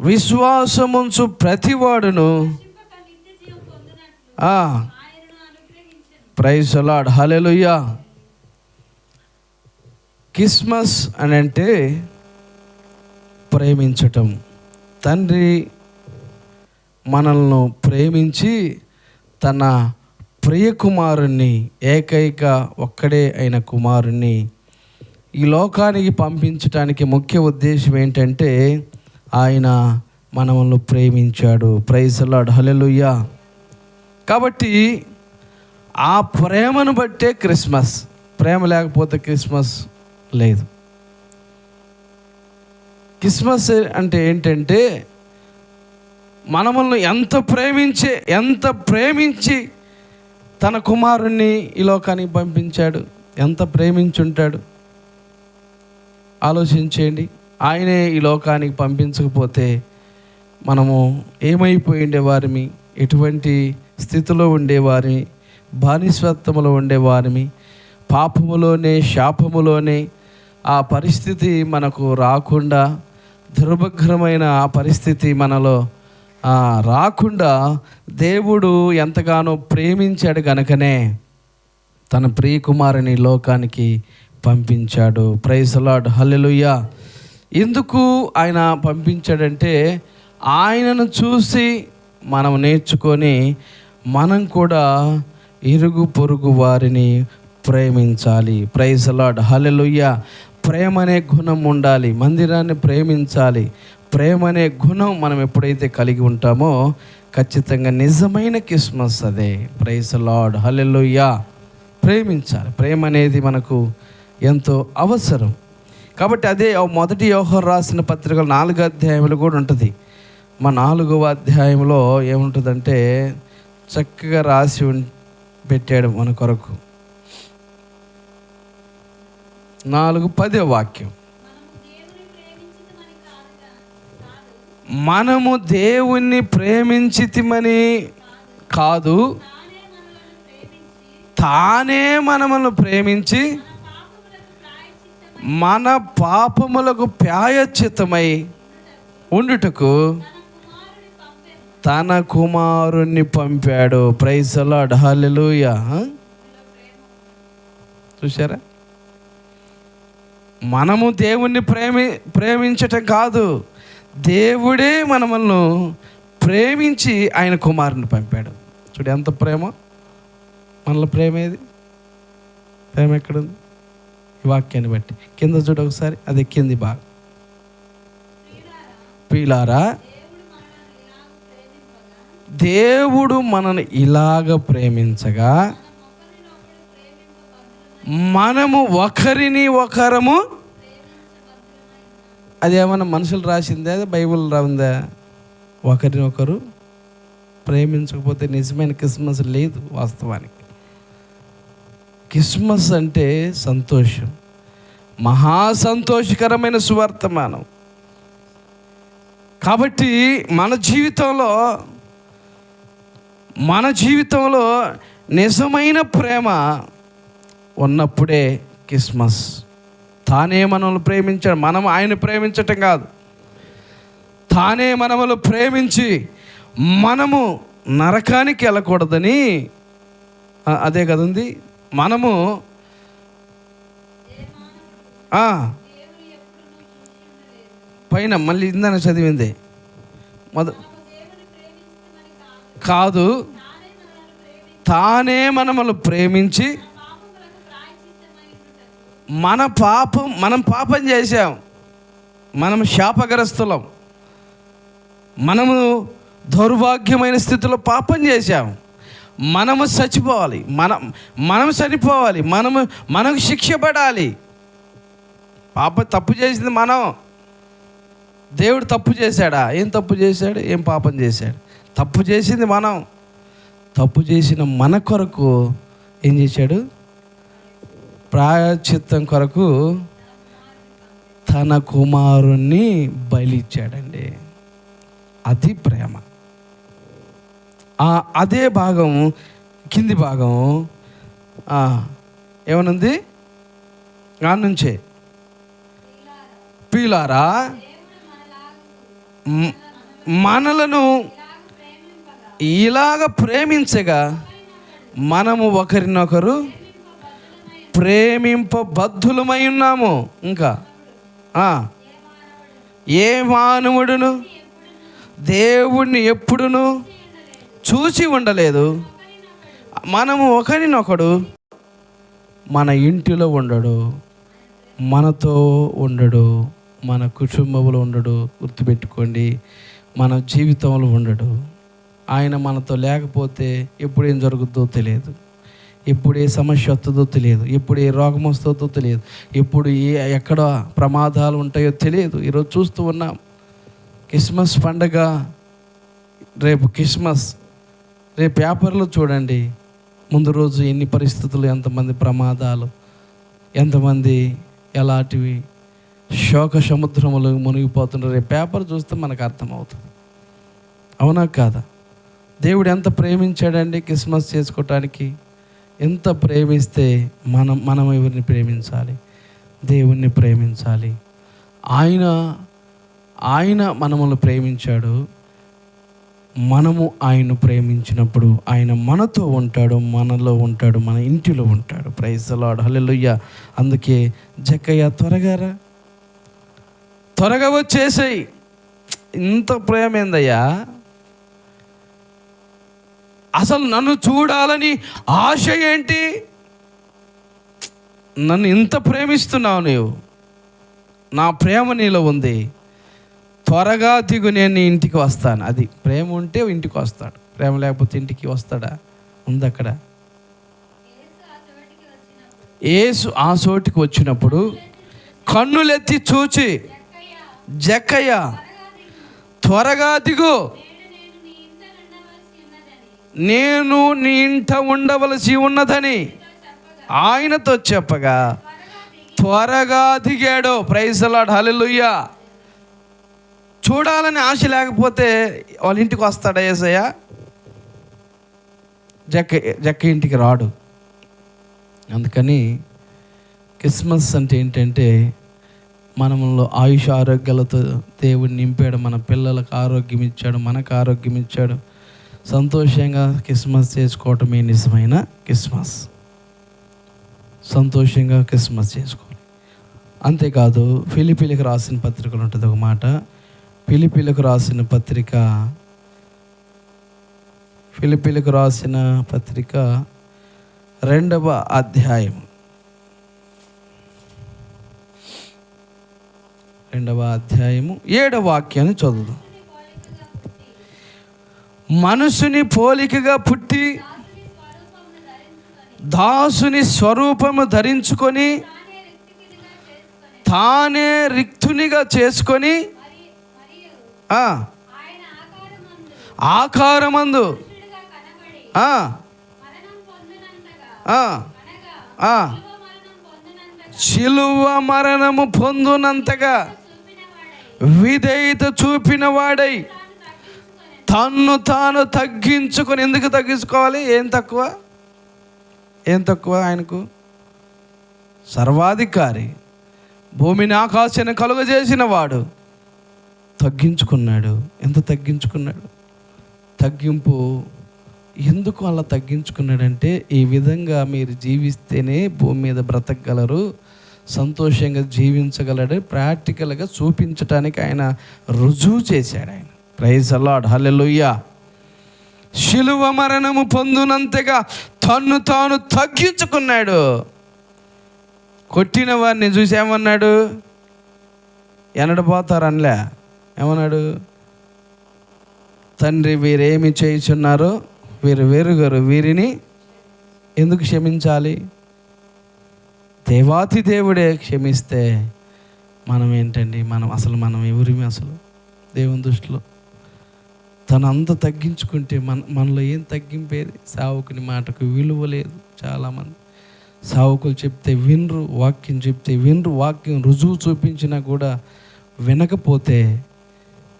విశ్వాసముంచు ప్రతివాడును. ప్రైజ్ అలాడ్ హలెలుయ్యా క్రిస్మస్ అని అంటే ప్రేమించటం. తండ్రి మనల్ని ప్రేమించి తన ప్రియకుమారుణ్ణి ఏకైక ఒక్కడే అయిన కుమారుణ్ణి ఈ లోకానికి పంపించటానికి ముఖ్య ఉద్దేశం ఏంటంటే ఆయన మనల్ని ప్రేమించాడు. ప్రైసలాడు హలెలుయ్యా కాబట్టి ఆ ప్రేమను బట్టే క్రిస్మస్. ప్రేమ లేకపోతే క్రిస్మస్ లేదు. క్రిస్మస్ అంటే ఏంటంటే మనమల్ని ఎంత ప్రేమించే ఎంత ప్రేమించి తన కుమారుణ్ణి ఈ లోకానికి పంపించాడు. ఎంత ప్రేమించుంటాడు? ఆలోచించేయండి. ఆయనే ఈ లోకానికి పంపించకపోతే మనము ఏమైపోయి ఉండేవారిమి ఎటువంటి స్థితిలో ఉండేవారిని బానిస్వత్వములో ఉండేవారిమి పాపములోనే శాపములోనే ఆ పరిస్థితి మనకు రాకుండా దుర్భగ్రమైన ఆ పరిస్థితి మనలో రాకుండా దేవుడు ఎంతగానో ప్రేమించాడు గనుకనే తన ప్రియ కుమారుని లోకానికి పంపించాడు. ప్రైసలాడ్ లాడ్ ఎందుకు ఆయన పంపించాడంటే ఆయనను చూసి మనం నేర్చుకొని మనం కూడా ఇరుగు పొరుగు వారిని ప్రేమించాలి. ప్రైజ్ లాడ్ ప్రేమ అనే గుణం ఉండాలి. మందిరాన్ని ప్రేమించాలి. ప్రేమ అనే గుణం మనం ఎప్పుడైతే కలిగి ఉంటామో ఖచ్చితంగా నిజమైన క్రిస్మస్ అదే. ప్రైజ్ లాడ్ హల్లెలూయా ప్రేమించాలి. ప్రేమ అనేది మనకు ఎంతో అవసరం. కాబట్టి అదే మొదటి యోహర్ రాసిన పత్రికలు నాలుగు అధ్యాయంలో కూడా ఉంటుంది. మా నాలుగవ అధ్యాయంలో ఏముంటుందంటే చక్కగా రాసి పెట్టాడు మన కొరకు. నాలుగు పదే వాక్యం. మనము దేవుణ్ణి ప్రేమించితిమని కాదు తానే మనమును ప్రేమించి మన పాపములకు ప్రాయచితమై ఉండుటకు తన కుమారుణ్ణి పంపాడు. ప్రైసలో అడహాలెలుయ చూసారా మనము దేవుణ్ణి ప్రేమి ప్రేమించటం కాదు. దేవుడే మనమల్ని ప్రేమించి ఆయన కుమారుని పంపాడు. చూడు ఎంత ప్రేమ. మనలో ప్రేమ ఏది? ప్రేమ ఎక్కడుంది? ఈ వాక్యాన్ని బట్టి. కింద చూడు ఒకసారి. అది కింది బాగా పీలారా దేవుడు మనల్ని ఇలాగ ప్రేమించగా మనము ఒకరిని ఒకరము అదేమన్నా మనుషులు రాసిందే? అదే బైబిల్ రాందా? ఒకరిని ఒకరు ప్రేమించకపోతే నిజమైన క్రిస్మస్ లేదు వాస్తవానికి. క్రిస్మస్ అంటే సంతోషం. మహా సంతోషకరమైన సువర్తమానం. కాబట్టి మన జీవితంలో మన జీవితంలో నిజమైన ప్రేమ ఉన్నప్పుడే క్రిస్మస్. తానే మనల్ని ప్రేమించాడు మనం ఆయన ప్రేమించటం కాదు. తానే మనములు ప్రేమించి మనము నరకానికి వెళ్ళకూడదని అదే కదండి. మనము పైన మళ్ళీ ఇందని చదివింది. మొద కాదు తానే తానే మనములు ప్రేమించి మన పాపం మనం పాపం చేశాం. మనం శాపగ్రస్తులం. మనము దౌర్భాగ్యమైన స్థితిలో పాపం చేశాం. మనము చచ్చిపోవాలి. మనం మనం చనిపోవాలి. మనము మనకు శిక్ష పడాలి. పాప తప్పు చేసింది మనం. దేవుడు తప్పు చేశాడా? ఏం తప్పు చేశాడు? ఏం పాపం చేశాడు? తప్పు చేసింది మనం. తప్పు చేసిన మన కొరకు ఏం చేశాడు? ప్రాయచిత్తం కొరకు తన కుమారుణ్ణి బలిచ్చాడండి. అది ప్రేమ. ఆ అదే భాగం కింది భాగం ఏమనుంది? ఆ నుంచే. పీలారా? మనలను ఇలాగ ప్రేమించగా మనము ఒకరినొకరు ప్రేమింపబద్ధులమై ఉన్నాము ఇంకా ఏ మానవుడును దేవుణ్ణి ఎప్పుడును చూసి ఉండలేదు. మనము ఒకరినొకడు మన ఇంటిలో ఉండడు మనతో ఉండడు మన కుటుంబంలో ఉండడు గుర్తుపెట్టుకోండి మన జీవితంలో ఉండడు. ఆయన మనతో లేకపోతే ఎప్పుడు ఏం జరుగుతుందో తెలియదు. ఎప్పుడు ఏ సమస్య వస్తుందో తెలియదు. ఎప్పుడు ఏ రోగం వస్తుందో తెలియదు. ఎప్పుడు ఏ ఎక్కడ ప్రమాదాలు ఉంటాయో తెలియదు. ఈరోజు చూస్తూ ఉన్నాం క్రిస్మస్ పండగ రేపు క్రిస్మస్ రేపు పేపర్లో చూడండి. ముందు రోజు ఎన్ని పరిస్థితులు ఎంతమంది ప్రమాదాలు ఎంతమంది ఎలాంటివి శోక సముద్రములు మునిగిపోతున్నారు రేపు పేపర్ చూస్తే మనకు అర్థమవుతుంది. అవునా కాదా? దేవుడు ఎంత ప్రేమించాడండి క్రిస్మస్ చేసుకోవటానికి ఎంత ప్రేమిస్తే మనం మనం ఎవరిని ప్రేమించాలి? దేవుణ్ణి ప్రేమించాలి. ఆయన ఆయన మనమును ప్రేమించాడు. మనము ఆయన్ను ప్రేమించినప్పుడు ఆయన మనతో ఉంటాడు మనలో ఉంటాడు మన ఇంటిలో ఉంటాడు. ప్రైజ్ లాడ్ అందుకే జక్కయ్య త్వరగా రా. త్వరగా వచ్చేసాయి. ఇంత ప్రేమ ఏందయ్యా అసలు నన్ను చూడాలని ఆశ ఏంటి? నన్ను ఇంత ప్రేమిస్తున్నావు నీవు. నా ప్రేమ నీలో ఉంది. త్వరగా దిగు నేను నీ ఇంటికి వస్తాను. అది ప్రేమ ఉంటే ఇంటికి వస్తాడు. ప్రేమ లేకపోతే ఇంటికి వస్తాడా? ఉంది అక్కడ. ఏసు ఆ చోటికి వచ్చినప్పుడు కన్నులెత్తి చూచి జక్కయ్య త్వరగా దిగు. నేను నీ ఇంట ఉండవలసి ఉన్నదని ఆయనతో చెప్పగా త్వరగా దిగాడు. ప్రైజలాడ్ హల్లెలూయా చూడాలని ఆశ లేకపోతే వాళ్ళ ఇంటికి వస్తాడా ఏసయ్య? జక్క జక్క ఇంటికి రాడు. అందుకని క్రిస్మస్ అంటే ఏంటంటే మనలో ఆయుష ఆరోగ్యాలతో దేవుడిని నింపాడు మన పిల్లలకు ఆరోగ్యం ఇచ్చాడు మనకు ఆరోగ్యం ఇచ్చాడు. సంతోషంగా క్రిస్మస్ చేసుకోవటమే నిజమైన క్రిస్మస్. సంతోషంగా క్రిస్మస్ చేసుకోవాలి. అంతేకాదు ఫిలిపిలకు రాసిన పత్రికలు ఉంటుంది ఒక మాట ఫిలిపిలకు రాసిన పత్రిక ఫిలిపిలకు రాసిన పత్రిక రెండవ అధ్యాయం. రెండవ అధ్యాయము ఏడవ వాక్యాన్ని చదువుదాం. మనుషుని పోలికగా పుట్టి దాసుని స్వరూపము ధరించుకొని తానే రిక్తునిగా చేసుకొని ఆకారమందు చిలువ శిలువ మరణము పొందునంతగా విధేయత చూపిన వాడై తన్ను తాను తగ్గించుకొని ఎందుకు తగ్గించుకోవాలి? ఏం తక్కువ? ఏం తక్కువ ఆయనకు? సర్వాధికారి భూమిని ఆకాశాన్ని కలుగజేసిన వాడు తగ్గించుకున్నాడు. ఎంత తగ్గించుకున్నాడు? తగ్గింపు ఎందుకు అలా తగ్గించుకున్నాడంటే ఈ విధంగా మీరు జీవిస్తేనే భూమి మీద బ్రతకగలరు సంతోషంగా జీవించగలడు ప్రాక్టికల్గా చూపించడానికి ఆయన రుజువు చేశాడు ఆయన. ప్రైజ్ అలాడ్ హల్లెలూయా శిలువ మరణము పొందునంతగా తన్ను తాను తగ్గించుకున్నాడు. కొట్టిన వారిని చూసి ఏమన్నాడు? ఎనడపోతారు అనలే ఏమన్నాడు? తండ్రి వీరేమి చేయుచున్నారో వీరు వేరుగారు వీరిని ఎందుకు క్షమించాలి? దేవాతి దేవుడే క్షమిస్తే మనం ఏంటండి? మనం అసలు మనం ఎవరిమి అసలు? దేవుని దృష్టిలో. తను అంత తగ్గించుకుంటే మన మనలో ఏం తగ్గింపేది సావుకుని మాటకు విలువ లేదు చాలామంది. సావుకులు చెప్తే వినరు వాక్యం చెప్తే వినరు వాక్యం రుజువు చూపించినా కూడా వినకపోతే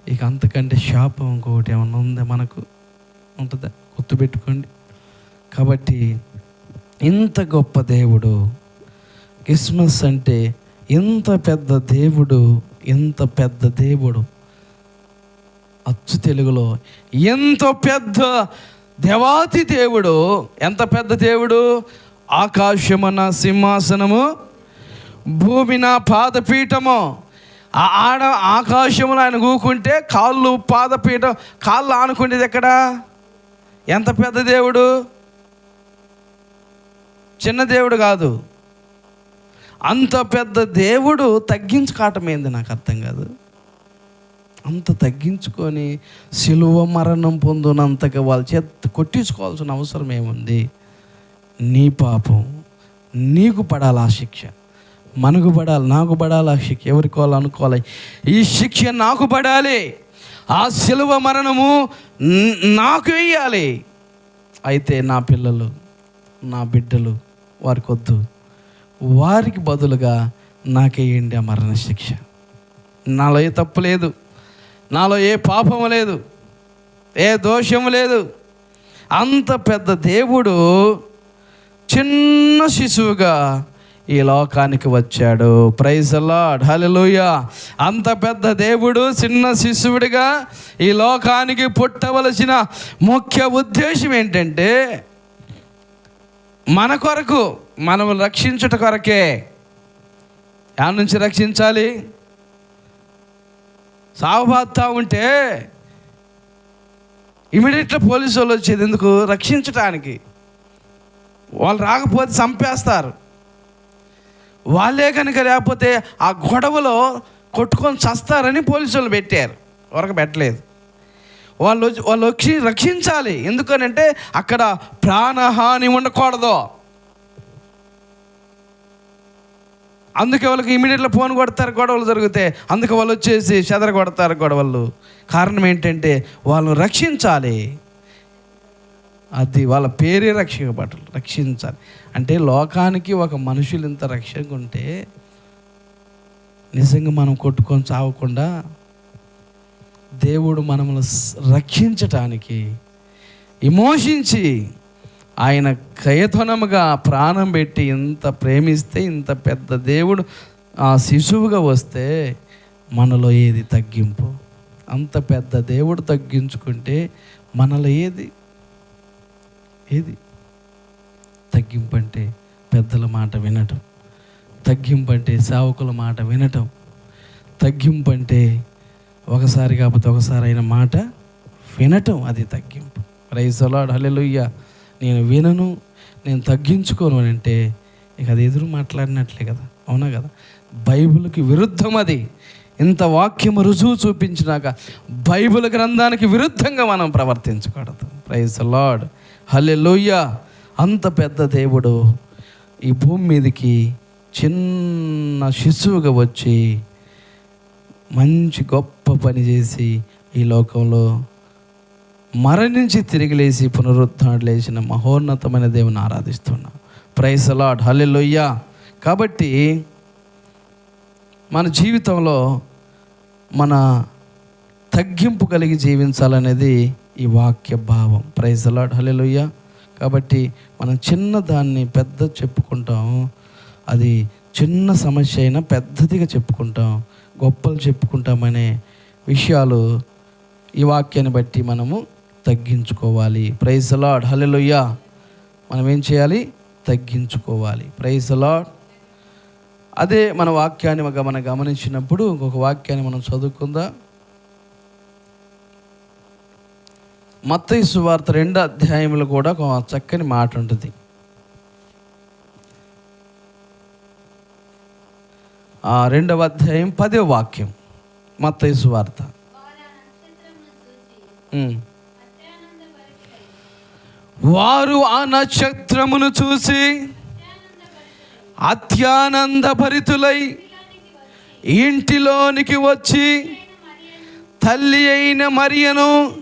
ఇక అంతకంటే శాపం ఇంకొకటి ఏమన్నా ఉందా మనకు? ఉంటుందా? గుర్తుపెట్టుకోండి. కాబట్టి ఇంత గొప్ప దేవుడు క్రిస్మస్ అంటే ఇంత పెద్ద దేవుడు ఇంత పెద్ద దేవుడు. అచ్చు తెలుగులో. ఎంత పెద్ద దేవాతి దేవుడు ఎంత పెద్ద దేవుడు? ఆకాశమన సింహాసనము భూమి నా పాదపీఠము. ఆడ ఆకాశములో ఆయన కూకుంటే కాళ్ళు పాదపీఠం కాళ్ళు ఆనుకునేది ఎక్కడ? ఎంత పెద్ద దేవుడు? చిన్న దేవుడు కాదు. అంత పెద్ద దేవుడు తగ్గించుకోవటమేంది నాకు అర్థం కాదు. అంత తగ్గించుకొని సిలువ మరణం పొందినంతగా వాళ్ళ చేత కొట్టించుకోవాల్సిన అవసరం ఏముంది? నీ పాపం. నీకు పడాలి ఆ శిక్ష. మనకు పడాలి నాకు పడాలి ఆ శిక్ష. ఎవరికోవాలనుకోవాలి అనుకోవాలి? ఈ శిక్ష నాకు పడాలి. ఆ సిలువ మరణము నాకు వేయాలి. అయితే నా పిల్లలు నా బిడ్డలు వారికి వద్దు వారికి బదులుగా నాకేయండి ఆ మరణ శిక్ష. నాలో ఏ తప్పు లేదు. నాలో ఏ పాపము లేదు ఏ దోషము లేదు. అంత పెద్ద దేవుడు చిన్న శిశువుగా ఈ లోకానికి వచ్చాడు. ప్రైజ్ లాడ్ హల్లెలూయ అంత పెద్ద దేవుడు చిన్న శిశువుడిగా ఈ లోకానికి పుట్టవలసిన ముఖ్య ఉద్దేశం ఏంటంటే మన కొరకు మనము రక్షించుట కొరకే. యా నుంచి రక్షించాలి? సాగుబాతా ఉంటే ఇమీడియట్గా పోలీసు వాళ్ళు వచ్చేది ఎందుకు? రక్షించటానికి. వాళ్ళు రాకపోతే చంపేస్తారు. వాళ్ళే కనుక లేకపోతే ఆ గొడవలో కొట్టుకొని చస్తారని పోలీసు వాళ్ళు పెట్టారు. వరకు పెట్టలేదు. వాళ్ళు వచ్చి వాళ్ళు వచ్చి రక్షించాలి. ఎందుకనంటే అక్కడ ప్రాణహాని ఉండకూడదు. అందుకే వాళ్ళకి ఇమీడియట్గా ఫోన్ కొడతారు గొడవలు జరుగుతాయి అందుకే వాళ్ళు వచ్చేసి చెదర కొడతారు గొడవలు. కారణం ఏంటంటే వాళ్ళని రక్షించాలి. అది వాళ్ళ పేరే రక్షక రక్షించాలి. అంటే లోకానికి ఒక మనుషులు ఇంత రక్షక ఉంటే నిజంగా మనం కొట్టుకొని చావకుండా దేవుడు మనల్ని రక్షించటానికి విమోచించి ఆయన కయతనముగా ప్రాణం పెట్టి ఇంత ప్రేమిస్తే ఇంత పెద్ద దేవుడు ఆ శిశువుగా వస్తే మనలో ఏది తగ్గింపు? అంత పెద్ద దేవుడు తగ్గించుకుంటే మనలో ఏది? ఏది? తగ్గింపు అంటే పెద్దల మాట వినటం. తగ్గింపు అంటే సేవకుల మాట వినటం. తగ్గింపు అంటే ఒకసారి కాకపోతే ఒకసారి అయిన మాట వినటం అది తగ్గింపు. రైసలాడ్ హలెలుయ్యా నేను వినను నేను తగ్గించుకోను అని అంటే ఇక అది ఎదురు మాట్లాడినట్లే కదా అవునా కదా? బైబిల్కి విరుద్ధం అది. ఇంత వాక్యము రుజువు చూపించినాక బైబిల్ గ్రంథానికి విరుద్ధంగా మనం ప్రవర్తించకూడదు. ప్రైజ్ లార్డ్ హలే హల్లెలూయ్య అంత పెద్ద దేవుడు ఈ భూమి మీదకి చిన్న శిశువుగా వచ్చి మంచి గొప్ప పని చేసి ఈ లోకంలో మరణించి తిరిగి లేచి లేచిన మహోన్నతమైన దేవుని ఆరాధిస్తున్నా. ప్రైస్ లాడ్ హల్లెలూయ్య కాబట్టి మన జీవితంలో మన తగ్గింపు కలిగి జీవించాలనేది ఈ వాక్య భావం. ప్రైజ్ లాడ్ హల్లెలూయ్య కాబట్టి మనం చిన్న దాన్ని పెద్ద చెప్పుకుంటాం. అది చిన్న సమస్య అయినా పెద్దదిగా చెప్పుకుంటాం. గొప్పలు చెప్పుకుంటామనే విషయాలు ఈ వాక్యాన్ని బట్టి మనము తగ్గించుకోవాలి. ప్రైజ్ లాడ్ హల్లెలూయ్య మనం ఏం చేయాలి? తగ్గించుకోవాలి. ప్రైజ్ లాడ్ అదే మన వాక్యాన్ని మనం గమనించినప్పుడు ఇంకొక వాక్యాన్ని మనం చదువుకుందాం. మత్తయి సువార్త రెండో అధ్యాయంలో కూడా ఒక చక్కని మాట ఉంటుంది. ఆ రెండవ అధ్యాయం పదో వాక్యం. మత్తయి సువార్త వారు ఆ నక్షత్రమును చూసి అత్యానంద భరితులై ఇంటిలోనికి వచ్చి తల్లి అయిన మరియను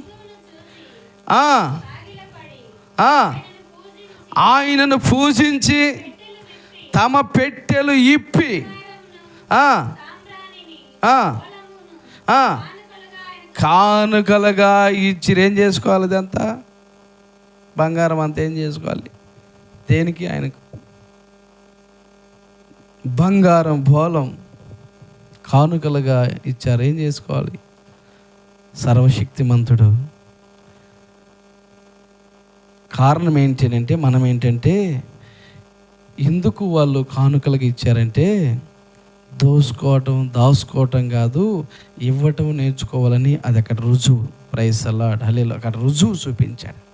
ఆయనను పూజించి తమ పెట్టెలు ఇప్పి కానుకలుగా ఇచ్చి ఏం చేసుకోవాలి ఇదంతా? బంగారం అంతా ఏం చేసుకోవాలి? దేనికి? ఆయనకు. బంగారం బోలం కానుకలుగా ఇచ్చారు. ఏం చేసుకోవాలి? సర్వశక్తిమంతుడు. కారణం ఏంటంటే మనం ఏంటంటే ఎందుకు వాళ్ళు కానుకలుగా ఇచ్చారంటే దోసుకోవటం దాచుకోవటం కాదు ఇవ్వటం నేర్చుకోవాలని అది అక్కడ రుజువు. ప్రైస్ అలా అక్కడ రుజువు చూపించాడు.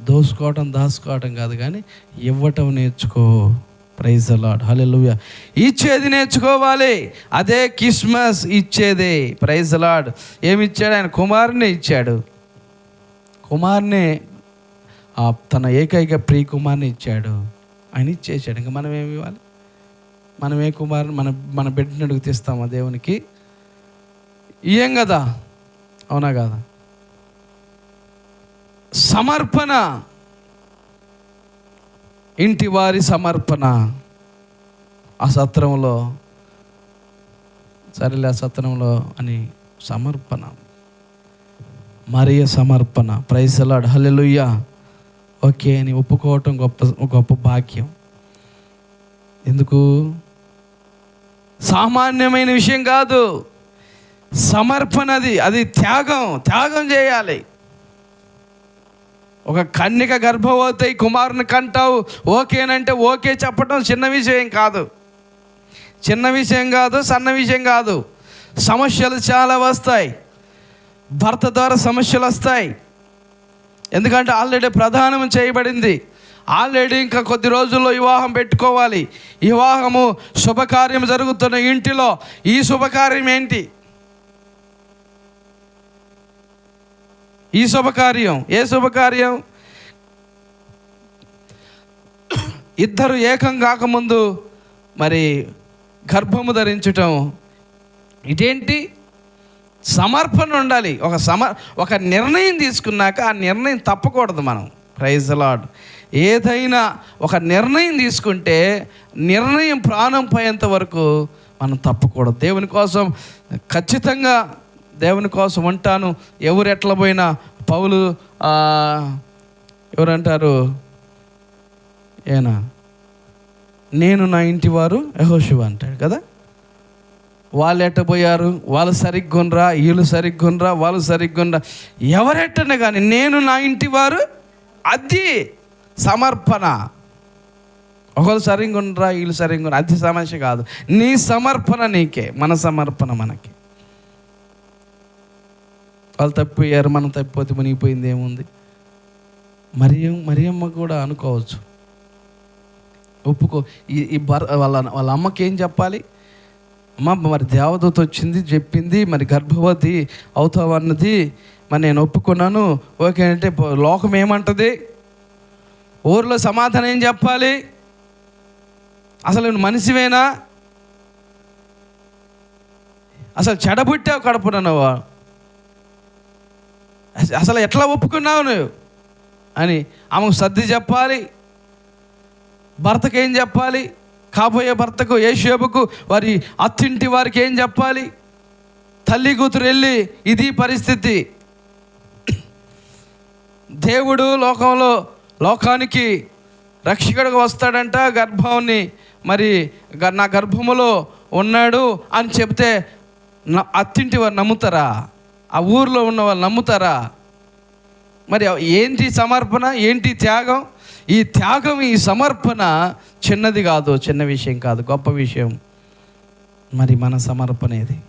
దోసుకోవటం దాచుకోవటం కాదు కానీ ఇవ్వటం నేర్చుకో. ప్రైజ్ అలాడ్ హల్లెలూయా ఇచ్చేది నేర్చుకోవాలి. అదే క్రిస్మస్ ఇచ్చేదే. ప్రైజ్ అలాడ్ ఏమి ఇచ్చాడు ఆయన? కుమారుని ఇచ్చాడు. కుమార్ని ఆ తన ఏకైక ప్రియ కుమార్ని ఇచ్చాడు. ఆయన ఇచ్చేసాడు. ఇంకా మనం ఏమి ఇవ్వాలి? మనం ఏ కుమారుని మన మన బిడ్డను అడుగు తీస్తామా దేవునికి? ఇయ్యం కదా? అవునా కదా? సమర్పణ. ఇంటి వారి సమర్పణ. ఆ సత్రంలో సరేలే ఆ సత్రంలో అని సమర్పణ. మరియ సమర్పణ. ప్రైసలాడ్ హలెలుయ్య ఓకే అని ఒప్పుకోవటం గొప్ప గొప్ప భాగ్యం. ఎందుకు? సామాన్యమైన విషయం కాదు. సమర్పణ అది అది త్యాగం. త్యాగం చేయాలి. ఒక కన్యక గర్భవతి కుమారుని కంటావు. ఓకేనంటే ఓకే చెప్పటం చిన్న విషయం కాదు. చిన్న విషయం కాదు సన్న విషయం కాదు. సమస్యలు చాలా వస్తాయి. భర్త ద్వారా సమస్యలు వస్తాయి. ఎందుకంటే ఆల్రెడీ ప్రధానం చేయబడింది. ఆల్రెడీ ఇంకా కొద్ది రోజుల్లో వివాహం పెట్టుకోవాలి. వివాహము శుభకార్యం జరుగుతున్న ఇంటిలో. ఈ శుభకార్యం ఏంటి? ఈ శుభకార్యం. ఏ శుభకార్యం? ఇద్దరు ఏకం కాకముందు మరి గర్భము ధరించటం. ఇదేంటి? సమర్పణ ఉండాలి. ఒక సమ ఒక నిర్ణయం తీసుకున్నాక ఆ నిర్ణయం తప్పకూడదు మనం. ప్రైజ్ లాడ్ ఏదైనా ఒక నిర్ణయం తీసుకుంటే నిర్ణయం ప్రాణం పోయేంత వరకు మనం తప్పకూడదు. దేవుని కోసం ఖచ్చితంగా దేవుని కోసం ఉంటాను. ఎవరు ఎట్లా పోయినా పౌలు ఎవరంటారు? ఏనా? నేను నా ఇంటి వారు యహోశివ అంటాడు కదా. వాళ్ళు ఎట్టబోయారు వాళ్ళు సరిగ్గుండ్రా? వీళ్ళు సరిగ్గుండ్రా? వాళ్ళు సరిగ్గుండ్రా? ఎవరెట్టనే కానీ నేను నా ఇంటి వారు అది సమర్పణ. ఒకళ్ళు సరిగ్గుండ్రా వీళ్ళు సరిగ్గుండ్రా. అది సమస్య కాదు. నీ సమర్పణ నీకే మన సమర్పణ మనకి. వాళ్ళు తప్పిపోయారు మనం తప్పిపోతే మునిగిపోయింది ఏముంది? మరియం మరియమ్మ కూడా అనుకోవచ్చు. ఒప్పుకో ఈ ఈ భర్ వాళ్ళ వాళ్ళ అమ్మకి ఏం చెప్పాలి? అమ్మ మరి దేవదూత వచ్చింది చెప్పింది మరి గర్భవతి అవుతావు అన్నది మరి నేను ఒప్పుకున్నాను. ఓకే అంటే లోకం ఏమంటది? ఊర్లో సమాధానం ఏం చెప్పాలి? అసలు నువ్వు మనిషివేనా? అసలు చెడబుట్టావు కడుపున అసలు ఎట్లా ఒప్పుకున్నావు నువ్వు? అని ఆమెకు సర్ది చెప్పాలి. భర్తకు ఏం చెప్పాలి? కాబోయే భర్తకు ఏషేపుకు వారి అత్తింటి వారికి ఏం చెప్పాలి? తల్లి కూతురు వెళ్ళి ఇది పరిస్థితి. దేవుడు లోకంలో లోకానికి రక్షకుడిగా వస్తాడంట గర్భాన్ని మరి గ- నా గర్భములో ఉన్నాడు అని చెప్తే అత్తింటి వారు నమ్ముతారా? ఆ ఊర్లో ఉన్న వాళ్ళు నమ్ముతారా? మరి ఏంటి సమర్పణ? ఏంటి త్యాగం? ఈ త్యాగం ఈ సమర్పణ చిన్నది కాదు చిన్న విషయం కాదు గొప్ప విషయం. మరి మన సమర్పణ ఇది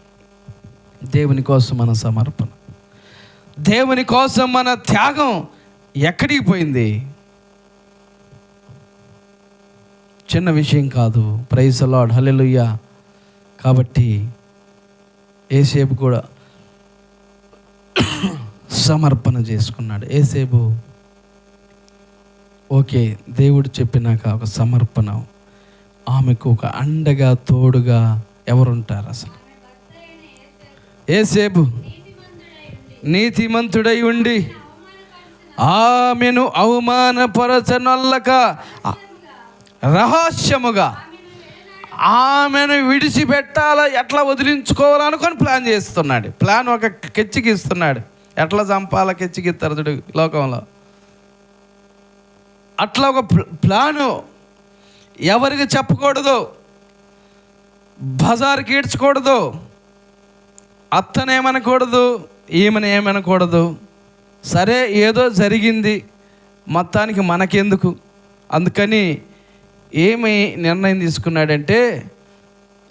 దేవుని కోసం మన సమర్పణ. దేవుని కోసం మన త్యాగం ఎక్కడికి పోయింది? చిన్న విషయం కాదు. ప్రైజ్ లాడ్ హల్లెలూయా కాబట్టి ఏసేపు కూడా సమర్పణ చేసుకున్నాడు. ఏసేపు ఓకే దేవుడు చెప్పినాక ఒక సమర్పణ. ఆమెకు ఒక అండగా తోడుగా ఎవరుంటారు అసలు? ఏసేపు నీతిమంతుడై ఉండి ఆమెను అవమానపరచనొల్లక రహస్యముగా ఆమెను విడిచిపెట్టాలా? ఎట్లా వదిలించుకోవాలనుకొని ప్లాన్ చేస్తున్నాడు. ప్లాన్ ఒక కెచ్చికిస్తున్నాడు ఎట్లా చంపాలా కెచ్చికిస్తారు చూడు లోకంలో. అట్లా ఒక ప్లాను ఎవరికి చెప్పకూడదు? బజార్కి ఈడ్చకూడదు అత్తనేమనకూడదు? ఈమెను ఏమనకూడదు? సరే ఏదో జరిగింది. మొత్తానికి మనకెందుకు? అందుకని ఏమి నిర్ణయం తీసుకున్నాడంటే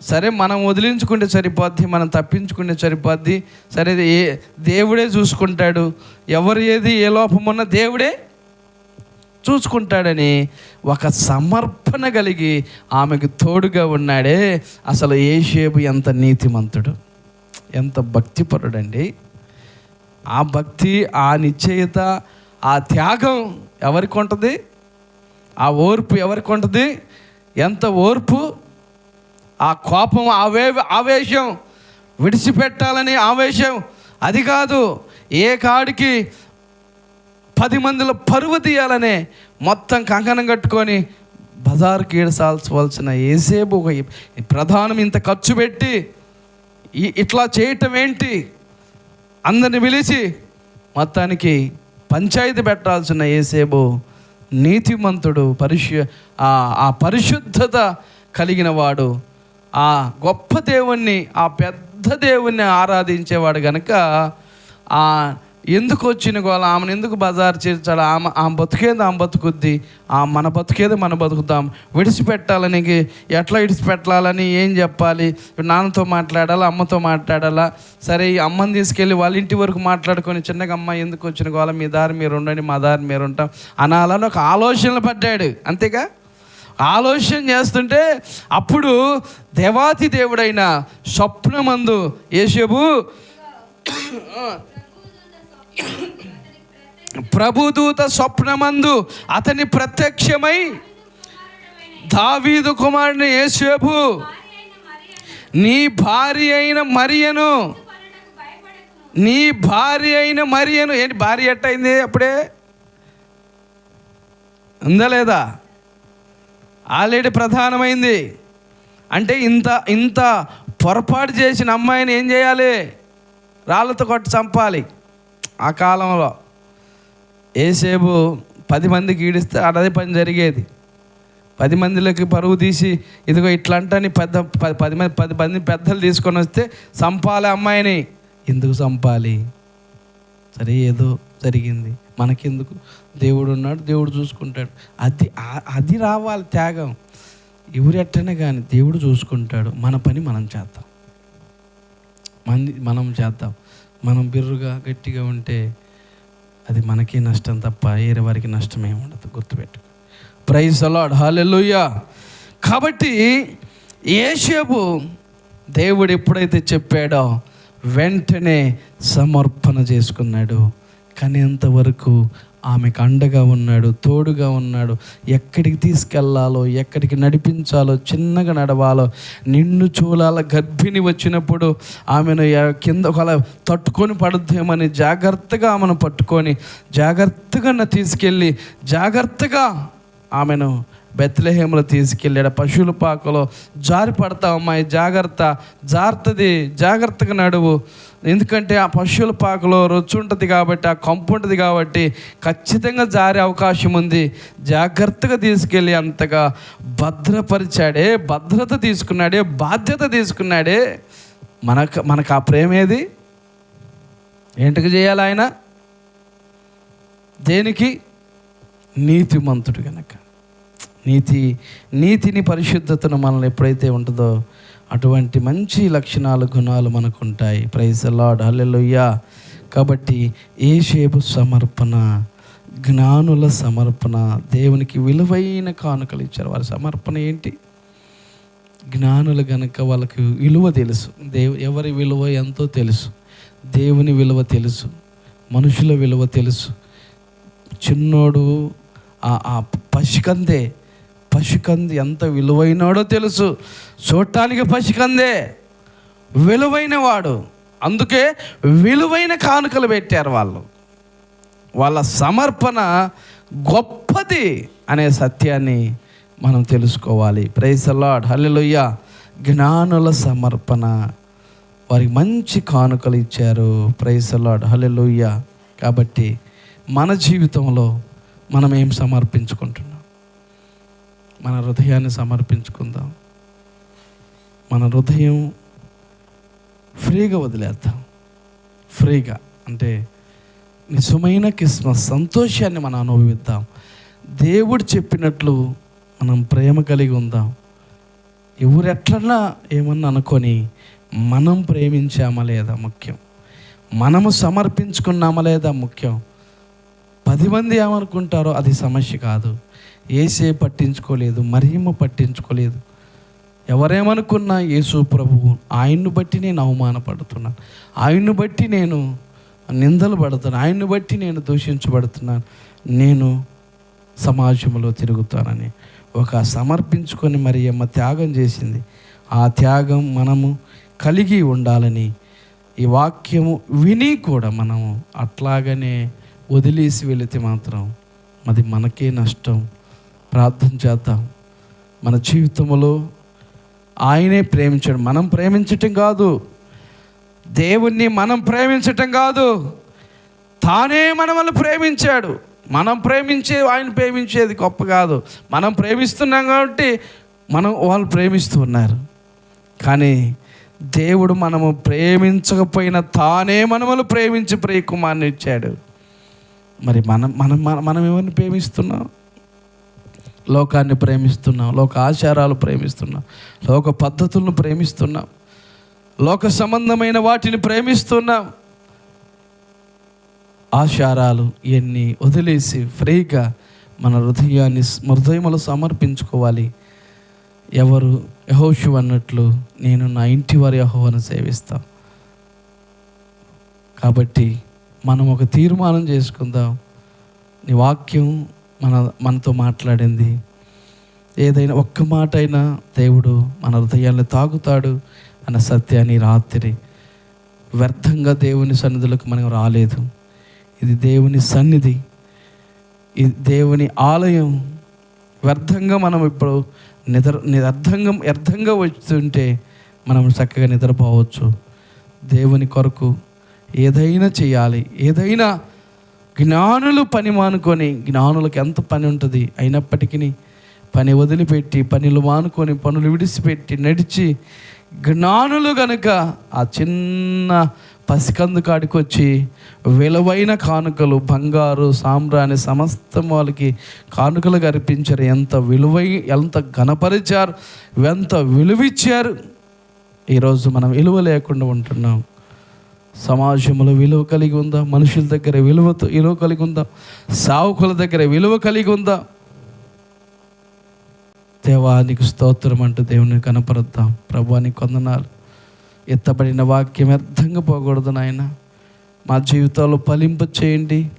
సరే మనం వదిలించుకుంటే సరిపోద్ది మనం తప్పించుకుంటే సరిపోద్ది సరే ఏ దేవుడే చూసుకుంటాడు ఎవరు ఏది ఏ లోపం ఉన్న దేవుడే చూసుకుంటాడని ఒక సమర్పణ కలిగి ఆమెకు తోడుగా ఉన్నాడే. అసలు ఏషేబు ఎంత నీతిమంతుడు ఎంత భక్తిపరుడండి. ఆ భక్తి ఆ నిశ్చయిత ఆ త్యాగం ఎవరికి ఉంటుంది? ఆ ఓర్పు ఎవరికి ఉంటుంది? ఎంత ఓర్పు? ఆ కోపం ఆవే ఆవేశం విడిచిపెట్టాలని ఆవేశం. అది కాదు ఏ కాడికి పది మందిలో పరువు తీయాలనే మొత్తం కంకణం కట్టుకొని బజార్కి ఏడసాల్సవలసిన ఏసేపు ఒక ప్రధానం ఇంత ఖర్చు పెట్టి ఇట్లా చేయటం ఏంటి? అందరిని పిలిచి మొత్తానికి పంచాయతీ పెట్టాల్సిన ఏసేబు నీతిమంతుడు పరిశు ఆ- పరిశుద్ధత కలిగిన వాడు ఆ గొప్ప దేవుణ్ణి ఆ పెద్ద దేవుణ్ణి ఆరాధించేవాడు కనుక ఆ ఎందుకు వచ్చిన గోళ? ఆమెను ఎందుకు బజారు చేర్చాడు? ఆమె ఆమె బతుకేది? ఆమె బతుకుద్ది? ఆ మన బతుకేది మనం బతుకుతాం. విడిచిపెట్టాలని ఎట్లా విడిచిపెట్టాలని ఏం చెప్పాలి? నాన్నతో మాట్లాడాలా? అమ్మతో మాట్లాడాలా? సరే ఈ అమ్మని తీసుకెళ్ళి వాళ్ళ ఇంటి వరకు మాట్లాడుకొని చిన్నగా అమ్మ ఎందుకు వచ్చిన గోళ? మీ దారి మీరు ఉండండి మా దారి మీరు ఉంటాం. అనాలని ఒక ఆలోచనలు పడ్డాడు. అంతేగా? ఆలోచన చేస్తుంటే అప్పుడు దేవాతి దేవుడైన స్వప్నమందు యేషబు ప్రభుదూత స్వప్నమందు అతని ప్రత్యక్షమై దావీదు కుమారుని యేసేపు నీ భార్య అయిన మరియను నీ భార్య అయిన మరియను ఏంటి భార్య ఎట్టయింది అప్పుడే? ఉందా లేదా? ఆల్రెడీ ప్రధానమైంది. అంటే ఇంత ఇంత పొరపాటు చేసిన అమ్మాయిని ఏం చేయాలి? రాళ్ళతో కొట్టి చంపాలి. ఆ కాలంలో ఏసేపు పది మందికి ఈడిస్తే అదే పని జరిగేది. పది మందిలోకి పరువు తీసి ఇదిగో ఇట్లాంటని పెద్ద పది పది మంది పది మంది పెద్దలు తీసుకొని వస్తే చంపాలి అమ్మాయిని. ఎందుకు చంపాలి సరే ఏదో జరిగింది. మనకెందుకు? దేవుడు ఉన్నాడు దేవుడు చూసుకుంటాడు. అది అది రావాలి త్యాగం. ఎవరెట్టనే కానీ దేవుడు చూసుకుంటాడు. మన పని మనం చేద్దాం. మంది మనం చేద్దాం. మనం బిర్రుగా గట్టిగా ఉంటే అది మనకి నష్టం తప్ప వేరే వారికి నష్టం ఏమి ఉండదు గుర్తుపెట్టు ప్రైజ్ అలాడ్ హాలెల్లుయ్యా కాబట్టి ఏషేపు దేవుడు ఎప్పుడైతే చెప్పాడో వెంటనే సమర్పణ చేసుకున్నాడు. కానీ అంతవరకు ఆమెకు అండగా ఉన్నాడు తోడుగా ఉన్నాడు. ఎక్కడికి తీసుకెళ్ళాలో ఎక్కడికి నడిపించాలో చిన్నగా నడవాలో నిన్ను చూలాల గర్భిణి వచ్చినప్పుడు ఆమెను కింద ఒకలా తట్టుకొని పడుద్దేమని జాగ్రత్తగా ఆమెను పట్టుకొని జాగ్రత్తగా తీసుకెళ్ళి జాగ్రత్తగా ఆమెను బెత్లహేములో తీసుకెళ్ళాడు. పశువుల పాకలో జారి పడతావు అమ్మాయి జాగ్రత్త జాగ్రత్తది జాగ్రత్తగా నడువు. ఎందుకంటే ఆ పశువుల పాకలో రొచ్చు ఉంటుంది కాబట్టి ఆ కంపు ఉంటుంది కాబట్టి ఖచ్చితంగా జారే అవకాశం ఉంది. జాగ్రత్తగా తీసుకెళ్ళి అంతగా భద్రపరిచాడే. భద్రత తీసుకున్నాడే? బాధ్యత తీసుకున్నాడే? మనకు మనకు ఆ ప్రేమ ఏది? ఏంటికి చేయాలి ఆయన? దేనికి? నీతిమంతుడు కనుక నీతి నీతిని పరిశుద్ధతను మనల్ని ఎప్పుడైతే ఉంటుందో అటువంటి మంచి లక్షణాలు గుణాలు మనకు ఉంటాయి ప్రైజ్ లాడ్ హల్లెలూయా కాబట్టి ఏ షేపు సమర్పణ జ్ఞానుల సమర్పణ దేవునికి విలువైన కానుకలు ఇచ్చారు. వారి సమర్పణ ఏంటి? జ్ఞానులు గనక వాళ్ళకి విలువ తెలుసు. దేవు ఎవరి విలువ ఎంతో తెలుసు. దేవుని విలువ తెలుసు. మనుషుల విలువ తెలుసు. చిన్నోడు ఆ పసికందే పసికంది ఎంత విలువైనాడో తెలుసు. చూడటానికి పసికందే. విలువైన వాడు అందుకే విలువైన కానుకలు పెట్టారు వాళ్ళు. వాళ్ళ సమర్పణ గొప్పది అనే సత్యాన్ని మనం తెలుసుకోవాలి. ప్రైస్ లాడ్ హల్లెలూయ జ్ఞానుల సమర్పణ. వారికి మంచి కానుకలు ఇచ్చారు. ప్రైస్ లాడ్ హల్లెలూయ కాబట్టి మన జీవితంలో మనం ఏం సమర్పించుకుంటున్నాం? మన హృదయాన్ని సమర్పించుకుందాం. మన హృదయం ఫ్రీగా వదిలేద్దాం. ఫ్రీగా అంటే నిజమైన క్రిస్మస్ సంతోషాన్ని మనం అనుభవిద్దాం. దేవుడు చెప్పినట్లు మనం ప్రేమ కలిగి ఉందాం. ఎవరెట్లన్నా ఏమన్నా అనుకొని మనం ప్రేమించామా లేదా ముఖ్యం. మనము సమర్పించుకున్నామా లేదా ముఖ్యం. పది మంది ఏమనుకుంటారో అది సమస్య కాదు. ఏసే పట్టించుకోలేదు మరియమ్మ పట్టించుకోలేదు. ఎవరేమనుకున్నా యేసు ప్రభువు ఆయన్ను బట్టి నేను అవమానపడుతున్నాను. ఆయన్ను బట్టి నేను నిందలు పడుతున్నాను. ఆయన్ను బట్టి నేను దూషించబడుతున్నాను. నేను సమాజంలో తిరుగుతానని ఒక సమర్పించుకొని మరియమ్మ త్యాగం చేసింది. ఆ త్యాగం మనము కలిగి ఉండాలని ఈ వాక్యము విని కూడా మనము అట్లాగనే వదిలేసి వెళితే మాత్రం అది మనకే నష్టం. ప్రార్థన చేద్దాం. మన జీవితంలో ఆయనే ప్రేమించాడు. మనం ప్రేమించటం కాదు. దేవుణ్ణి మనం ప్రేమించటం కాదు. తానే మనల్ని ప్రేమించాడు. మనం ప్రేమించే ఆయన ప్రేమించేది గొప్ప కాదు. మనం ప్రేమిస్తున్నాం కాబట్టి మనం వాళ్ళు ప్రేమిస్తూ ఉన్నారు. కానీ దేవుడు మనము ప్రేమించకపోయినా తానే మనములు ప్రేమించి ప్రియకుమార్ని ఇచ్చాడు. మరి మనం మనం మనం- మనం ఎవరిని ప్రేమిస్తున్నాం? లోకాన్ని ప్రేమిస్తున్నాం లోక ఆచారాలు ప్రేమిస్తున్నాం లోక పద్ధతులను ప్రేమిస్తున్నాం లోక సంబంధమైన వాటిని ప్రేమిస్తున్నాం. ఆచారాలు ఇవన్నీ వదిలేసి ఫ్రీగా మన హృదయాన్ని హృదయములు సమర్పించుకోవాలి. ఎవరు యహోషు అన్నట్లు నేను నా ఇంటి వారి యహోవను సేవిస్తాం. కాబట్టి మనం ఒక తీర్మానం చేసుకుందాం. నీ వాక్యం మన మనతో మాట్లాడింది. ఏదైనా ఒక్క మాట అయినా దేవుడు మన హృదయాన్ని తాగుతాడు అన్న సత్యాన్ని రాత్రి వ్యర్థంగా దేవుని సన్నిధులకు మనం రాలేదు. ఇది దేవుని సన్నిధి. ఇది దేవుని ఆలయం వ్యర్థంగా మనం ఇప్పుడు నిద్ర నిర్థంగా వ్యర్థంగా వస్తుంటే మనం చక్కగా నిద్రపోవచ్చు. దేవుని కొరకు ఏదైనా చేయాలి. ఏదైనా జ్ఞానులు పని మానుకొని జ్ఞానులకు ఎంత పని ఉంటుంది? అయినప్పటికీ పని వదిలిపెట్టి పనులు మానుకొని పనులు విడిచిపెట్టి నడిచి జ్ఞానులు గనుక ఆ చిన్న పసికందు కాడికి వచ్చి విలువైన కానుకలు బంగారు సామ్రాణి సమస్తం వాళ్ళకి కానుకలు అర్పించారు. ఎంత విలువై ఎంత ఘనపరిచారు ఎంత విలువిచ్చారు. ఈరోజు మనం విలువ లేకుండా ఉంటున్నాం. సమాజంలో విలువ కలిగి ఉందా? మనుషుల దగ్గర విలువతో విలువ కలిగి ఉందా? సావుకుల దగ్గర విలువ కలిగి ఉందా? దేవానికి స్తోత్రం అంటూ దేవుని కనపరుద్దాం. ప్రభానికి కొందనాలు. ఎత్తబడిన వాక్యం వ్యర్థంగా పోకూడదు నాయన. మా జీవితాల్లో ఫలింప చేయండి.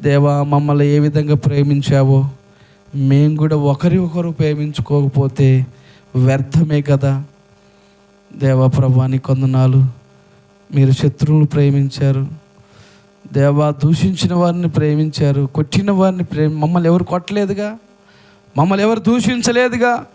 దేవా మమ్మల్ని ఏ విధంగా ప్రేమించావో మేము కూడా ఒకరి ఒకరు ప్రేమించుకోకపోతే వ్యర్థమే కదా. దేవా ప్రభాని కొందనాలు. మీరు శత్రువులు ప్రేమించారు. దేవా దూషించిన వారిని ప్రేమించారు. కొట్టిన వారిని ప్రేమ మమ్మల్ని ఎవరు కొట్టలేదుగా? మమ్మల్ని ఎవరు దూషించలేదుగా?